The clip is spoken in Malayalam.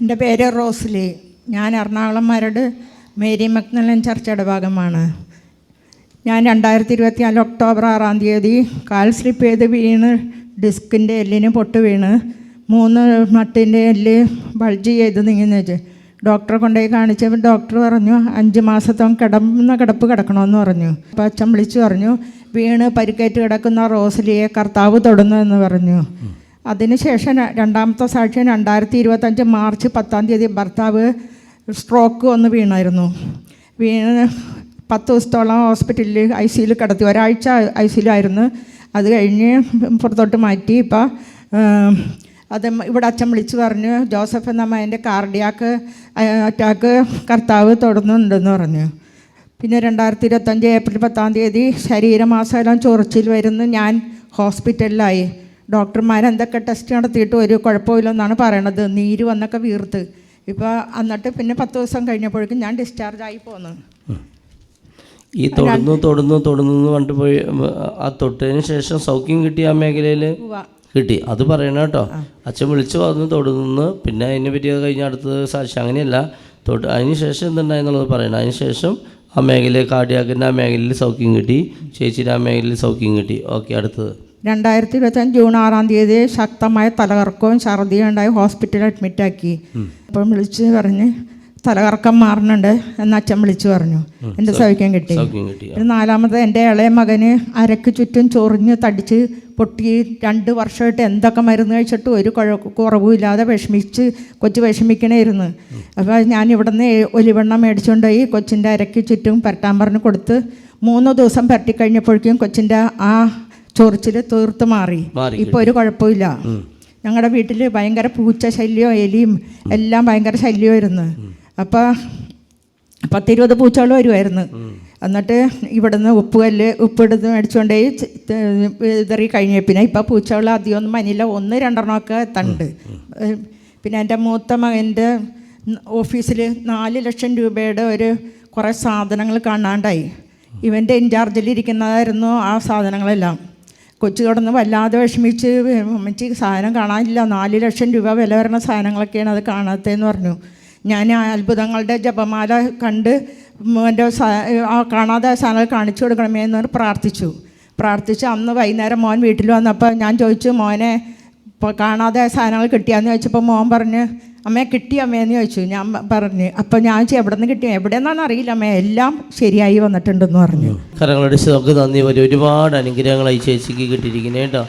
എന്റെ പേര് റോസ്ലി. ഞാൻ എറണാകുളം മരട് മേരി മക്നലൻ ചർച്ചയുടെ ഭാഗമാണ്. ഞാൻ രണ്ടായിരത്തി ഇരുപത്തിനാല് ഒക്ടോബർ ആറാം തീയതി കാൽ സ്ലിപ്പ് ചെയ്ത് വീണ് ഡിസ്കിന്റെ എല്ലിന് പൊട്ട് വീണ് മൂന്ന് മട്ടിന്റെ എല്ല് ബൾജ് ചെയ്ത് നീങ്ങുന്ന വെച്ച്. ഡോക്ടറെ കൊണ്ടുപോയി കാണിച്ചപ്പോൾ ഡോക്ടർ പറഞ്ഞു അഞ്ച് മാസത്തോളം കിടന്ന കിടപ്പ് കിടക്കണമെന്ന് പറഞ്ഞു. അപ്പം അച്ഛൻ വിളിച്ചു പറഞ്ഞു വീണ് പരിക്കേറ്റ് കിടക്കുന്ന റോസലിയെ കർത്താവ് തൊടുന്നു എന്ന് പറഞ്ഞു. അതിനുശേഷം രണ്ടാമത്തെ സാക്ഷ്യം രണ്ടായിരത്തി ഇരുപത്തഞ്ച് മാർച്ച് പത്താം തീയതി ഭർത്താവ് സ്ട്രോക്ക് വന്ന് വീണായിരുന്നു. വീണ് പത്ത് ദിവസത്തോളം ഹോസ്പിറ്റലിൽ ഐ സിയിൽ കിടത്തി. ഒരാഴ്ച ഐ സിയിലായിരുന്നു അത് കഴിഞ്ഞ് പുറത്തോട്ട് മാറ്റി. ഇപ്പം അത് ഇവിടെ അച്ഛൻ വിളിച്ചു പറഞ്ഞു ജോസഫ് എന്ന എന്റെ കാർഡിയാക്ക് അറ്റാക്ക് കർത്താവ് തുടർന്നുണ്ടെന്ന് പറഞ്ഞു. പിന്നെ രണ്ടായിരത്തി ഇരുപത്തഞ്ച് ഏപ്രിൽ പത്താം തീയതി ശരീരമാസകലം ചൊറിച്ചിൽ വരുന്നു. ഞാൻ ഹോസ്പിറ്റലിലായി. ഡോക്ടർമാർ എന്തൊക്കെ ടെസ്റ്റ് നടത്തിയിട്ട് ഒരു കുഴപ്പമില്ലെന്നാണ് പറയണത്. നീര് വന്നൊക്കെ വീർത്ത്. ഇപ്പോൾ എന്നിട്ട് പിന്നെ പത്ത് ദിവസം കഴിഞ്ഞപ്പോഴേക്കും ഞാൻ ഡിസ്ചാർജ് ആയി പോന്നു. ഈ തൊടുന്നു തൊടുന്നു തൊടുന്നു പറഞ്ഞിട്ട് പോയി ആ തൊട്ടതിന് ശേഷം സൗഖ്യം കിട്ടിയ ആ മേഖലയിൽ കിട്ടി. അത് പറയണം കേട്ടോ. അച്ഛൻ വിളിച്ചു പറഞ്ഞു തൊടുന്നു. പിന്നെ അതിനെ പറ്റി കഴിഞ്ഞ് അടുത്തത് സാക്ഷി അങ്ങനെയല്ല. തൊട്ട് അതിന് ശേഷം എന്തുണ്ടായെന്നുള്ളത് പറയണം. അതിന് ശേഷം ആ മേഖലയിൽ കാർഡിയാക്കിന്റെ ആ മേഖലയിൽ സൗഖ്യം കിട്ടി. ചേച്ചിയുടെ ആ മേഖലയിൽ സൗഖ്യം കിട്ടി. ഓക്കെ അടുത്തത്. രണ്ടായിരത്തി ഇരുപത്തഞ്ച് ജൂൺ ആറാം തീയതി ശക്തമായ തലകറക്കവും ഛർദിയും ഉണ്ടായി ഹോസ്പിറ്റലിൽ അഡ്മിറ്റാക്കി അപ്പം വിളിച്ച് പറഞ്ഞ് തലകറക്കം മാറുന്നുണ്ട് എന്ന് അച്ഛൻ വിളിച്ചു പറഞ്ഞു. എന്റെ സൗഖ്യം കിട്ടി. നാലാമത് എന്റെ ഇളയ മകന് അരക്ക് ചുറ്റും ചൊറിഞ്ഞ് തടിച്ച് പൊട്ടി രണ്ട് വർഷമായിട്ട് എന്തൊക്കെ മരുന്ന് കഴിച്ചിട്ട് ഒരു കുഴ കുറവുമില്ലാതെ വിഷമിച്ച് കൊച്ചു വിഷമിക്കണമായിരുന്നു അപ്പോൾ ഞാൻ ഇവിടുന്ന് ഒലിവെണ്ണം മേടിച്ചുകൊണ്ടുപോയി കൊച്ചിന്റെ അരക്ക് ചുറ്റും പരട്ടാൻ പറഞ്ഞ് കൊടുത്ത് മൂന്ന് ദിവസം പരട്ടി കഴിഞ്ഞപ്പോഴേക്കും കൊച്ചിന്റെ ആ ചൊറിച്ചിൽ തീർത്ത് മാറി. ഇപ്പൊ ഇപ്പോൾ ഒരു കുഴപ്പമില്ല. ഞങ്ങളുടെ വീട്ടിൽ ഭയങ്കര പൂച്ച ശല്യവും എലിയും എല്ലാം ഭയങ്കര ശല്യമായിരുന്നു. അപ്പോൾ പത്തിരുപത് പൂച്ചകൾ വരുമായിരുന്നു എന്നിട്ട് ഇവിടുന്ന് ഉപ്പ് കല്ല് ഉപ്പിടുന്ന് മേടിച്ചുകൊണ്ടേ ഇതറി കഴിഞ്ഞ. പിന്നെ ഇപ്പം പൂച്ചകൾ അധികമൊന്നും മനില്ല ഒന്ന് രണ്ടെണ്ണമൊക്കെ ഒക്കെ ഏഹ് പിന്നെ എന്റെ മൂത്ത മകന്റെ ഓഫീസിൽ നാല് ലക്ഷം രൂപയുടെ ഒരു കുറേ സാധനങ്ങൾ കാണാണ്ടായി. ഇവന്റെ ഇൻചാർജിലിരിക്കുന്നതായിരുന്നു ആ സാധനങ്ങളെല്ലാം. കൊച്ചു കിടന്ന് വല്ലാതെ വിഷമിച്ച് അമ്മച്ചി സാധനം കാണാനില്ല. നാല് ലക്ഷം രൂപ വില വരുന്ന സാധനങ്ങളൊക്കെയാണ് അത് കാണാത്തതെന്ന് പറഞ്ഞു. ഞാൻ അത്ഭുതങ്ങളുടെ ജപമാല കണ്ട് എന്റെ ആ കാണാതെ സാധനങ്ങൾ കാണിച്ചു കൊടുക്കണമേ എന്ന് പ്രാർത്ഥിച്ചു. പ്രാർത്ഥിച്ച് അന്ന് വൈകുന്നേരം മോൻ വീട്ടിൽ വന്നപ്പോൾ ഞാൻ ചോദിച്ചു മോനെ ഇപ്പോൾ കാണാതെ സാധനങ്ങൾ കിട്ടിയാന്ന് ചോദിച്ചപ്പോൾ മോൻ പറഞ്ഞ് അമ്മയെ കിട്ടി അമ്മയെന്ന് ചോദിച്ചു. ഞാൻ പറഞ്ഞ് അപ്പോൾ ഞാൻ ചോദിച്ചു എവിടെ നിന്ന് കിട്ടിയ എവിടെ നിന്നാണെന്ന് അറിയില്ല അമ്മ എല്ലാം ശരിയായി വന്നിട്ടുണ്ടെന്ന് പറഞ്ഞു. കരങ്ങളടിച്ച് നമുക്ക് നന്ദി. വരും ഒരുപാട് അനുഗ്രഹങ്ങൾ ഈ ചേച്ചിക്ക് കിട്ടിയിരിക്കുന്നത് കേട്ടോ.